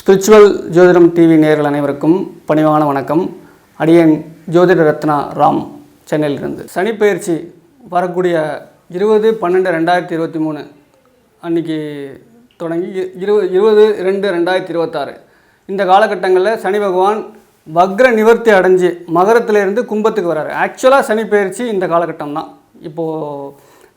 Spiritual ஜோதிடம் TV நேர்கள் அனைவருக்கும் பணிவான வணக்கம். அடியேன் ஜோதிட ரத்னா ராம் சென்னையிலிருந்து. சனிப்பயிற்சி வரக்கூடிய இருபது பன்னெண்டு ரெண்டாயிரத்தி இருபத்தி மூணு அன்னைக்கு தொடங்கி இருபது இருபது ரெண்டு ரெண்டாயிரத்தி இருபத்தாறு. இந்த காலகட்டங்களில் சனி பகவான் வக்ர நிவர்த்தி அடைஞ்சு மகரத்திலேருந்து கும்பத்துக்கு வராரு. ஆக்சுவலாக சனி பயிற்சி இந்த காலகட்டம் தான். இப்போது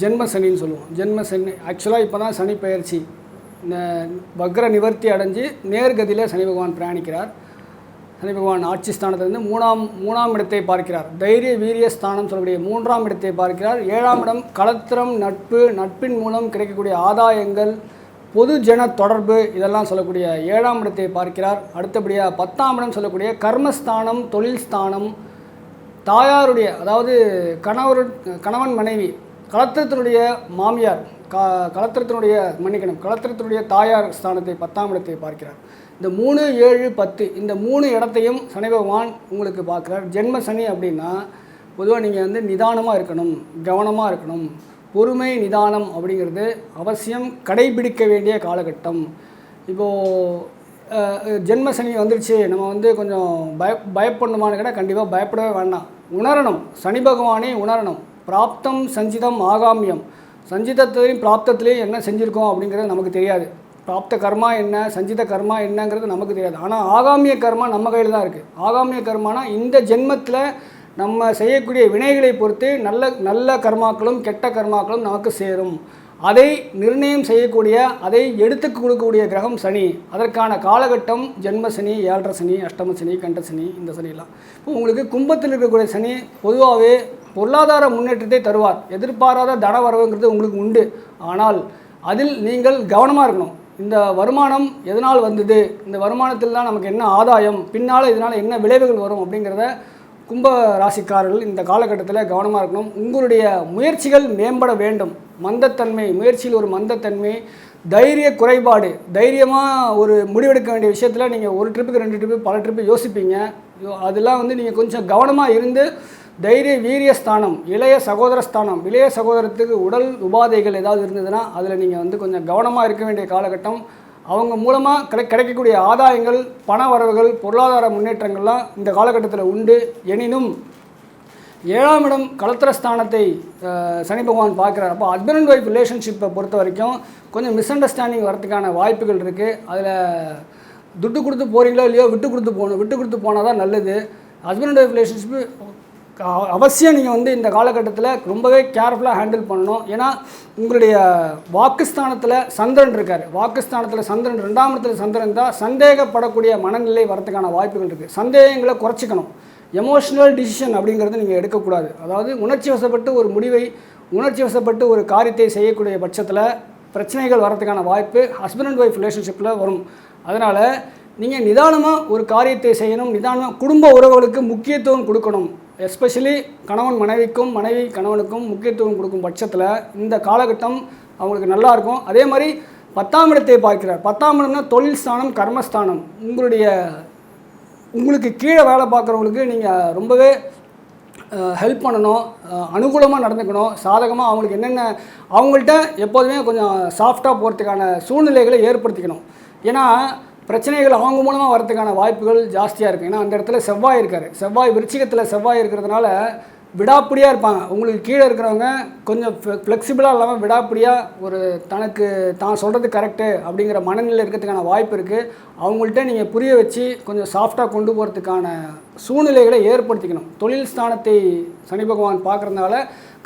ஜென்ம சனின்னு சொல்லுவோம். ஜென்ம சனி ஆக்சுவலாக இப்போ தான் சனி பயிற்சி ந- வக்ர நிவர்த்தி அடைஞ்சு நேர்கதியில் சனி பகவான் பிரயாணிக்கிறார். சனி பகவான் ஆட்சி ஸ்தானத்திலிருந்து மூணாம் மூணாம் இடத்தை பார்க்கிறார். தைரிய வீரிய ஸ்தானம் சொல்லக்கூடிய மூன்றாம் இடத்தை பார்க்கிறார். ஏழாம் இடம் களத்திரம் நட்பு நட்பின் மூலம் கிடைக்கக்கூடிய ஆதாயங்கள் பொது ஜன தொடர்பு இதெல்லாம் சொல்லக்கூடிய ஏழாம் இடத்தை பார்க்கிறார். அடுத்தபடியாக பத்தாம் இடம் சொல்லக்கூடிய கர்மஸ்தானம் தொழில் ஸ்தானம் தாயாருடைய அதாவது கணவர் கணவன் மனைவி கலத்திரத்தினுடைய மாமியார் க கலத்திரத்தினுடைய மன்னிக்கணும் கலத்திரத்தினுடைய தாயார் ஸ்தானத்தை பத்தாம் இடத்தை பார்க்கிறார். இந்த மூணு ஏழு பத்து இந்த மூணு இடத்தையும் சனி பகவான் உங்களுக்கு பார்க்குறார். ஜென்ம சனி அப்படின்னா பொதுவாக நீங்கள் வந்து நிதானமாக இருக்கணும் கவனமாக இருக்கணும். பொறுமை நிதானம் அப்படிங்கிறது அவசியம். கடைபிடிக்க வேண்டிய காலகட்டம். இப்போது ஜென்ம சனி வந்துருச்சு நம்ம வந்து கொஞ்சம் பய பயப்படணுமான்னு கேட்டால் கண்டிப்பாக பயப்படவே வேண்டாம். உணரணும். சனி பகவானே உணரணும். பிராப்தம் சஞ்சிதம் ஆகாமியம். சஞ்சிதத்திலையும் பிராப்தத்திலையும் என்ன செஞ்சுருக்கோம் அப்படிங்கிறது நமக்கு தெரியாது. பிராப்த கர்மா என்ன சஞ்சித கர்மா என்னங்கிறது நமக்கு தெரியாது. ஆனால் ஆகாமிய கர்மா நம்ம கையில் தான் இருக்குது ஆகாமிய கர்மானா இந்த ஜென்மத்தில் நம்ம செய்யக்கூடிய வினைகளை பொறுத்து நல்ல நல்ல கர்மாக்களும் கெட்ட கர்மாக்களும் நமக்கு சேரும். அதை நிர்ணயம் செய்யக்கூடிய அதை எடுத்து கொடுக்கக்கூடிய கிரகம் சனி. அதற்கான காலகட்டம் ஜென்ம சனி ஏழரை சனி அஷ்டம சனி கண்ட சனி இந்த சனிலாம் இப்போ உங்களுக்கு கும்பத்தில் இருக்கக்கூடிய சனி பொதுவாகவே பொருளாதார முன்னேற்றத்தை தருவார். எதிர்பாராத தன வரவுங்கிறது உங்களுக்கு உண்டு. ஆனால் அதில் நீங்கள் கவனமாக இருக்கணும். இந்த வருமானம் எதனால் வந்தது? இந்த வருமானத்தில் தான் நமக்கு என்ன ஆதாயம்? பின்னால் இதனால் என்ன விளைவுகள் வரும் அப்படிங்கிறத கும்ப ராசிக்காரர்கள் இந்த காலகட்டத்தில் கவனமாக இருக்கணும். உங்களுடைய முயற்சிகள் மேம்பட வேண்டும். மந்தத்தன்மை முயற்சியில் ஒரு மந்தத்தன்மை தைரிய குறைபாடு. தைரியமாக ஒரு முடிவெடுக்க வேண்டிய விஷயத்தில் நீங்கள் ஒரு ட்ரிப்புக்கு ரெண்டு ட்ரிப்பு பல ட்ரிப்பு யோசிப்பீங்க. யோ- அதெல்லாம் வந்து நீங்கள் கொஞ்சம் கவனமாக இருந்து தைரிய வீரிய ஸ்தானம் இளைய சகோதரஸ்தானம் இளைய சகோதரத்துக்கு உடல் உபாதைகள் ஏதாவது இருந்ததுன்னா அதில் நீங்கள் வந்து கொஞ்சம் கவனமாக இருக்க வேண்டிய காலகட்டம். அவங்க மூலமாக கிடை கிடைக்கக்கூடிய ஆதாயங்கள் பண வரவுகள் பொருளாதார முன்னேற்றங்கள்லாம் இந்த காலகட்டத்தில் உண்டு. எனினும் ஏழாம் இடம் கலத்திரஸ்தானத்தை சனி பகவான் பார்க்குறாரு. அப்போ ஹஸ்பண்ட் அண்ட் ஒய்ஃப் ரிலேஷன்ஷிப்பை பொறுத்த வரைக்கும் கொஞ்சம் மிஸ் அண்டர்ஸ்டாண்டிங் வரதுக்கான வாய்ப்புகள் இருக்குது அதில் துட்டு கொடுத்து போகிறீங்களோ இல்லையோ விட்டு கொடுத்து போகணும். விட்டு கொடுத்து போனால் தான் நல்லது. ஹஸ்பண்ட் அண்ட் ஒய்ஃப் ரிலேஷன்ஷிப்பு அவசியம் நீங்கள் வந்து இந்த காலகட்டத்தில் ரொம்பவே கேர்ஃபுல்லாக ஹேண்டில் பண்ணணும். ஏன்னா உங்களுடைய வாக்குஸ்தானத்தில் சந்திரன் இருக்கார். வாக்குஸ்தானத்தில் சந்திரன் ரெண்டாம் இடத்துல சந்திரன் தான் சந்தேகப்படக்கூடிய மனநிலை வரதுக்கான வாய்ப்புகள் இருக்குது சந்தேகங்களை குறைச்சிக்கணும். எமோஷ்னல் டிசிஷன் அப்படிங்கிறது நீங்கள் எடுக்கக்கூடாது. அதாவது உணர்ச்சி வசப்பட்டு ஒரு முடிவை உணர்ச்சி வசப்பட்டு ஒரு காரியத்தை செய்யக்கூடிய பட்சத்தில் பிரச்சனைகள் வரதுக்கான வாய்ப்பு ஹஸ்பண்ட் அண்ட் ஒய்ஃப் ரிலேஷன்ஷிப்பில் வரும். அதனால் நீங்கள் நிதானமாக ஒரு காரியத்தை செய்யணும் நிதானமாக குடும்ப உறவுகளுக்கு முக்கியத்துவம் கொடுக்கணும். எஸ்பெஷலி கணவன் மனைவிக்கும் மனைவி கணவனுக்கும் முக்கியத்துவம் கொடுக்கும் பட்சத்தில் இந்த காலகட்டம் அவங்களுக்கு நல்லா இருக்கும். அதே மாதிரி பத்தாம் இடத்தை பார்க்கிறார். பத்தாம் இடம்னா தொழில் ஸ்தானம் கர்மஸ்தானம். உங்களுடைய உங்களுக்கு கீழே வேலை பார்க்குறவங்களுக்கு நீங்கள் ரொம்பவே ஹெல்ப் பண்ணணும் அனுகூலமாக நடந்துக்கணும். சாதகமாக அவங்களுக்கு என்னென்ன அவங்கள்ட்ட எப்போதுமே கொஞ்சம் சாஃப்டாக போகிறதுக்கான சூழ்நிலைகளை ஏற்படுத்திக்கணும். ஏன்னா பிரச்சனைகள் அவங்க மூலமாக வரதுக்கான வாய்ப்புகள் ஜாஸ்தியாக இருக்குது ஏன்னா அந்த இடத்துல செவ்வாய் இருக்கார். செவ்வாய் விருச்சிகத்தில் செவ்வாய் இருக்கிறதுனால விடாப்பிடியாக இருப்பாங்க. உங்களுக்கு கீழே இருக்கிறவங்க கொஞ்சம் ஃப்ளெக்சிபிளாக இல்லாமல் விடாப்பிடியாக ஒரு தனக்கு தான் சொல்கிறது கரெக்டு அப்படிங்கிற மனநிலை இருக்கிறதுக்கான வாய்ப்பு இருக்குது அவங்கள்ட்ட நீங்கள் புரிய வச்சு கொஞ்சம் சாஃப்டாக கொண்டு போகிறதுக்கான சூழ்நிலைகளை ஏற்படுத்திக்கணும். தொழில் ஸ்தானத்தை சனி பகவான் பார்க்குறதுனால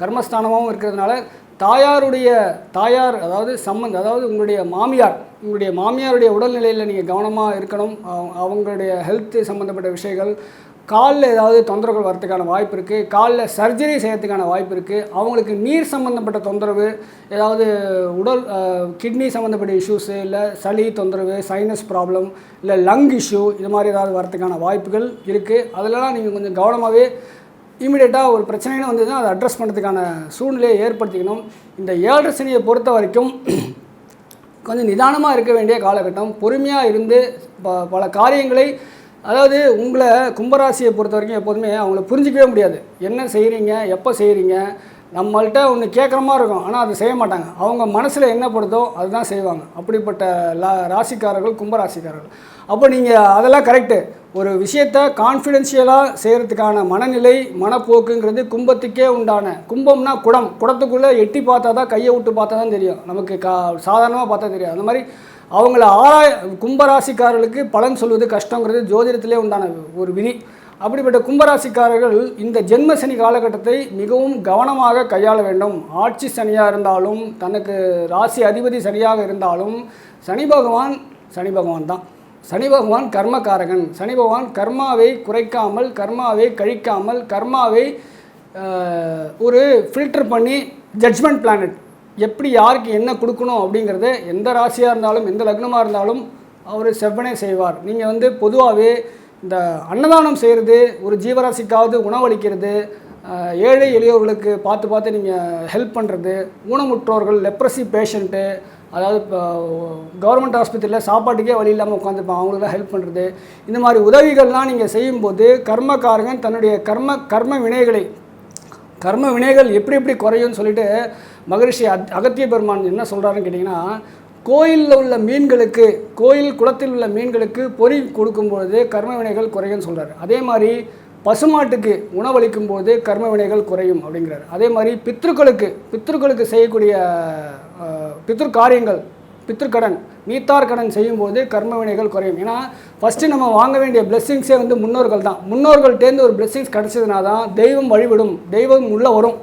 கர்மஸ்தானமாகவும் இருக்கிறதுனால தாயாருடைய தாயார் அதாவது சம்மந்த் அதாவது உங்களுடைய மாமியார் உங்களுடைய மாமியாருடைய உடல்நிலையில் நீங்கள் கவனமாக இருக்கணும். அவங்களுடைய ஹெல்த்து சம்மந்தப்பட்ட விஷயங்கள் காலில் ஏதாவது தொந்தரவுகள் வரத்துக்கான வாய்ப்பு இருக்குது காலில் சர்ஜரி செய்யறதுக்கான வாய்ப்பு இருக்குது அவங்களுக்கு நீர் சம்மந்தப்பட்ட தொந்தரவு ஏதாவது உடல் கிட்னி சம்மந்தப்பட்ட இஷ்யூஸு இல்லை சளி தொந்தரவு சைனஸ் ப்ராப்ளம் இல்லை லங் இஷ்யூ இது மாதிரி ஏதாவது வரதுக்கான வாய்ப்புகள் இருக்குது அதிலலாம் நீங்கள் கொஞ்சம் கவனமாகவே இமீடியட்டாக ஒரு பிரச்சனைன்னு வந்ததுன்னா அதை அட்ரஸ் பண்ணுறதுக்கான சூழ்நிலையை ஏற்படுத்திக்கணும். இந்த ஏழரை சனியை பொறுத்த வரைக்கும் கொஞ்சம் நிதானமாக இருக்க வேண்டிய காலகட்டம். பொறுமையாக இருந்து ப பல காரியங்களை அதாவது உங்களை கும்பராசியை பொறுத்த வரைக்கும் எப்போதுமே அவங்கள புரிஞ்சிக்கவே முடியாது. என்ன செய்கிறீங்க எப்போ செய்கிறீங்க நம்மள்கிட்ட ஒன்று கேட்குற மாதிரி இருக்கும். ஆனால் அதை செய்ய மாட்டாங்க. அவங்க மனசில் என்ன படுதோ அதுதான் செய்வாங்க. அப்படிப்பட்ட லா ராசிக்காரர்கள் கும்பராசிக்காரர்கள். அப்போ நீங்கள் அதெல்லாம் கரெக்டு ஒரு விஷயத்தை கான்ஃபிடென்ஷியலாக செய்கிறதுக்கான மனநிலை மனப்போக்குங்கிறது கும்பத்துக்கே உண்டான. கும்பம்னா குடம். குடத்துக்குள்ளே எட்டி பார்த்தா தான் கையை விட்டு பார்த்தா தான் தெரியும். நமக்கு கா சாதாரணமாக பார்த்தா தெரியும் அந்த மாதிரி அவங்கள ஆராய கும்பராசிக்காரர்களுக்கு பலன் சொல்வது கஷ்டங்கிறது ஜோதிடத்திலே உண்டான ஒரு விதி. அப்படிப்பட்ட கும்பராசிக்காரர்கள் இந்த ஜென்ம சனி காலகட்டத்தை மிகவும் கவனமாக கையாள வேண்டும். ஆட்சி சனியாக இருந்தாலும் தனக்கு ராசி அதிபதி சரியாக இருந்தாலும் சனி பகவான் சனி பகவான் தான். சனி பகவான் கர்மகாரகன் சனி பகவான் கர்மாவை குறைக்காமல் கர்மாவை கழிக்காமல் கர்மாவை ஒரு ஃபில்டர் பண்ணி ஜட்ஜ்மெண்ட் பிளானட் எப்படி யாருக்கு என்ன கொடுக்கணும் அப்படிங்கிறத எந்த ராசியாக இருந்தாலும் எந்த லக்னமாக இருந்தாலும் அவர் செவ்வனே செய்வார். நீங்கள் வந்து பொதுவாகவே இந்த அன்னதானம் செய்கிறது ஒரு ஜீவராசிக்காவது உணவளிக்கிறது ஏழை எளியோர்களுக்கு பார்த்து பார்த்து நீங்கள் ஹெல்ப் பண்ணுறது ஊனமுற்றோர்கள் லெப்ரசி பேஷண்ட்டு அதாவது இப்போ கவர்மெண்ட் ஆஸ்பத்திரியில் சாப்பாட்டுக்கே வழி இல்லாமல் உட்காந்துருப்பாங்க அவங்களுக்குலாம் ஹெல்ப் பண்ணுறது இந்த மாதிரி உதவிகள்லாம் நீங்கள் செய்யும்போது கர்மக்காரகன் தன்னுடைய கர்ம கர்ம வினைகளை கர்ம வினைகள் எப்படி எப்படி குறையும்னு சொல்லிட்டு மகரிஷி அத் அகத்திய பெருமான் என்ன சொல்கிறாருன்னு கேட்டிங்கன்னா கோயிலில் உள்ள மீன்களுக்கு கோயில் குளத்தில் உள்ள மீன்களுக்கு பொறி கொடுக்கும்பொழுது கர்ம வினைகள் குறையும்னு சொல்கிறார் அதே மாதிரி பசுமாட்டுக்கு உணவளிக்கும் போது கர்ம வினைகள் குறையும் அப்படிங்கிறார். அதே மாதிரி பித்ருக்களுக்கு பித்ருக்களுக்கு செய்யக்கூடிய அஹ், பித்ரு காரியங்கள் பித்ருக்கடன் நீத்தார் கடன் செய்யும்போது கர்ம வினைகள் குறையும். ஏன்னா ஃபஸ்ட்டு நம்ம வாங்க வேண்டிய பிளெஸ்ஸிங்ஸே வந்து முன்னோர்கள் தான். முன்னோர்கள்டேந்து ஒரு பிளெஸ்ஸிங்ஸ் கிடச்சதுனா தான் தெய்வம் வழிபடும் தெய்வம் உள்ளே வரும்.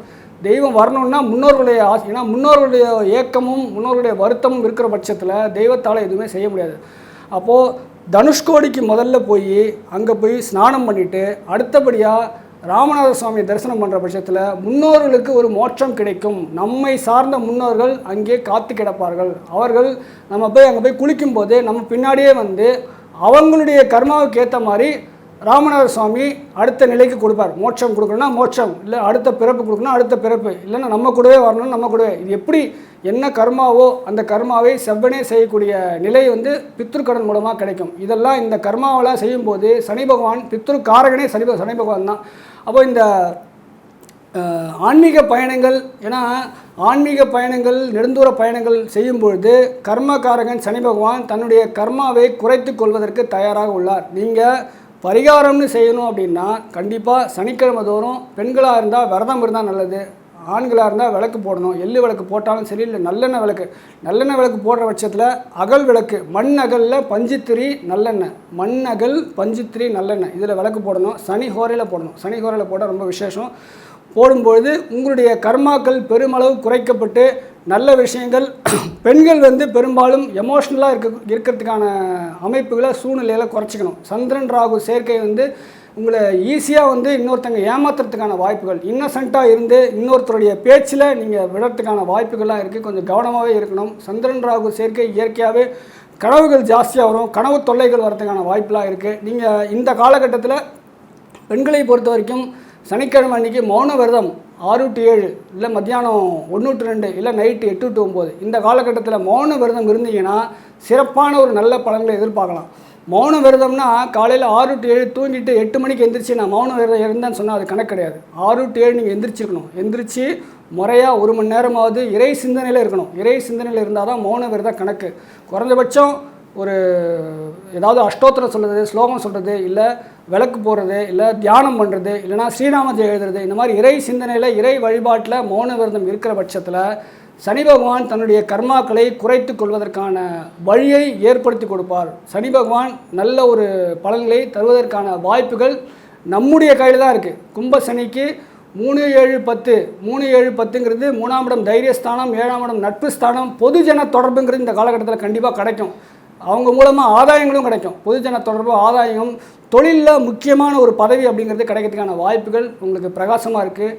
தெய்வம் வரணும்னா முன்னோர்களுடைய ஆசை. ஏன்னா முன்னோர்களுடைய ஏக்கமும் முன்னோர்களுடைய வருத்தமும் இருக்கிற பட்சத்தில் தெய்வத்தால் எதுவுமே செய்ய முடியாது. அப்போது தனுஷ்கோடிக்கு முதல்ல போய் அங்கே போய் ஸ்நானம் பண்ணிவிட்டு அடுத்தபடியாக ராமநாத சுவாமியை தரிசனம் பண்ணுற பட்சத்தில் முன்னோர்களுக்கு ஒரு மோட்சம் கிடைக்கும். நம்மை சார்ந்த முன்னோர்கள் அங்கே காத்து கிடப்பார்கள். அவர்கள் நம்ம போய் அங்கே போய் குளிக்கும்போது நம்ம பின்னாடியே வந்து அவங்களுடைய கர்மாவுக்கு ஏற்ற மாதிரி ராமநாத சுவாமி அடுத்த நிலைக்கு கொடுப்பார். மோட்சம் கொடுக்கணும்னா மோட்சம் இல்லை அடுத்த பிறப்பு கொடுக்கணும் அடுத்த பிறப்பு. இல்லைன்னா நம்ம கூடவே வரணும் நம்ம கூடவே. இது எப்படி என்ன கர்மாவோ அந்த கர்மாவை செவ்வனே செய்யக்கூடிய நிலை வந்து பித்ருக்கடன் மூலமாக கிடைக்கும். இதெல்லாம் இந்த கர்மாவெல்லாம் செய்யும்போது சனி பகவான் பித்ரு காரகனே சனி சனி பகவான் தான். அப்போ இந்த ஆன்மீக பயணங்கள் ஏன்னா ஆன்மீக பயணங்கள் நெடுந்தூர பயணங்கள் செய்யும் பொழுது கர்மகாரகன் சனி பகவான் தன்னுடைய கர்மாவை குறைத்து கொள்வதற்கு தயாராக உள்ளார். நீங்கள் பரிகாரம்னு செய்யணும் அப்படின்னா கண்டிப்பாக சனிக்கிழமை தோறும் பெண்களாக இருந்தால் விரதம் இருந்தால் நல்லது ஆண்களாக இருந்தால் விளக்கு போடணும். எள்ளு விளக்கு போட்டாலும் சரி இல்லை நல்லெண்ணெய் விளக்கு. நல்லெண்ணெய் விளக்கு போடுற பட்சத்தில் அகல் விளக்கு மண் அகலில் பஞ்சுத்திரி நல்லெண்ணெய். மண் அகல் பஞ்சுத்திரி நல்லெண்ணெய். இதில் விளக்கு போடணும். சனி ஹோரையில் போடணும். சனி ஹோரையில் போட்டால் ரொம்ப விசேஷம். போடும்பொழுது உங்களுடைய கர்மாக்கள் பெருமளவு குறைக்கப்பட்டு நல்ல விஷயங்கள் பெண்கள் வந்து பெரும்பாலும் எமோஷ்னலாக இருக்க இருக்கிறதுக்கான அமைப்புகளை சூழ்நிலையில் குறைச்சிக்கணும். சந்திரன் ராகு சேர்க்கை வந்து உங்களை ஈஸியாக வந்து இன்னொருத்தங்க ஏமாத்துறதுக்கான வாய்ப்புகள் இன்னசென்ட்டாக இருந்து இன்னொருத்தருடைய பேச்சில் நீங்கள் விடுறதுக்கான வாய்ப்புகள்லாம் இருக்குது கொஞ்சம் கவனமாகவே இருக்கணும். சந்திரன் ராகு சேர்க்கை இயற்கையாகவே கனவுகள் ஜாஸ்தியாக வரும். கனவு தொல்லைகள் வரதுக்கான வாய்ப்பெலாம் இருக்குது நீங்கள் இந்த காலகட்டத்தில் பெண்களை பொறுத்த வரைக்கும் சனிக்கிழமை அன்றைக்கி மௌன விரதம் ஆறு டு ஏழு இல்லை மத்தியானம் ஒன்று டு ரெண்டு இல்லை நைட்டு எட்டு டு ஒம்பது இந்த காலகட்டத்தில் மௌன விரதம் இருந்தீங்கன்னா சிறப்பான ஒரு நல்ல பலன்களை எதிர்பார்க்கலாம். மௌன விரதம்னா காலையில் ஆறு டு ஏழு தூங்கிட்டு எட்டு மணிக்கு எந்திரிச்சு நான் மௌன விரதம் இருந்தேன்னு சொன்னால் அது கணக்கு கிடையாது. ஆறு டு ஏழு நீங்கள் எந்திரிச்சிருக்கணும். எந்திரிச்சு முறையாக ஒரு மணி நேரமாவது இறை சிந்தனையில் இருக்கணும். இறை சிந்தனையில் இருந்தால் தான் மௌன விரதம் கணக்கு. குறைந்தபட்சம் ஒரு ஏதாவது அஷ்டோத்திரம் சொல்கிறது ஸ்லோகம் சொல்கிறது இல்லை விளக்கு போடுறது இல்லை தியானம் பண்ணுறது இல்லைனா ஸ்ரீராமத்தை எழுதுறது இந்த மாதிரி இறை சிந்தனையில் இறை வழிபாட்டில் மௌன விரதம் இருக்கிற பட்சத்தில் சனி பகவான் தன்னுடைய கர்மாக்களை குறைத்து கொள்வதற்கான வழியை ஏற்படுத்தி கொடுப்பார். சனி பகவான் நல்ல ஒரு பலன்களை தருவதற்கான வாய்ப்புகள் நம்முடைய கையில் தான் இருக்குது கும்ப சனிக்கு மூணு ஏழு பத்து மூணு ஏழு பத்துங்கிறது மூணாம் இடம் தைரியஸ்தானம் ஏழாம் இடம் நட்பு ஸ்தானம் பொதுஜன தொடர்புங்கிறது இந்த காலகட்டத்தில் கண்டிப்பாக கிடைக்கும். அவங்க மூலமாக ஆதாயங்களும் கிடைக்கும். பொதுஜன தொடர்பு ஆதாயம் தொழிலில் முக்கியமான ஒரு பதவி அப்படிங்கிறது கிடைக்கிறதுக்கான வாய்ப்புகள் உங்களுக்கு பிரகாசமாக இருக்குது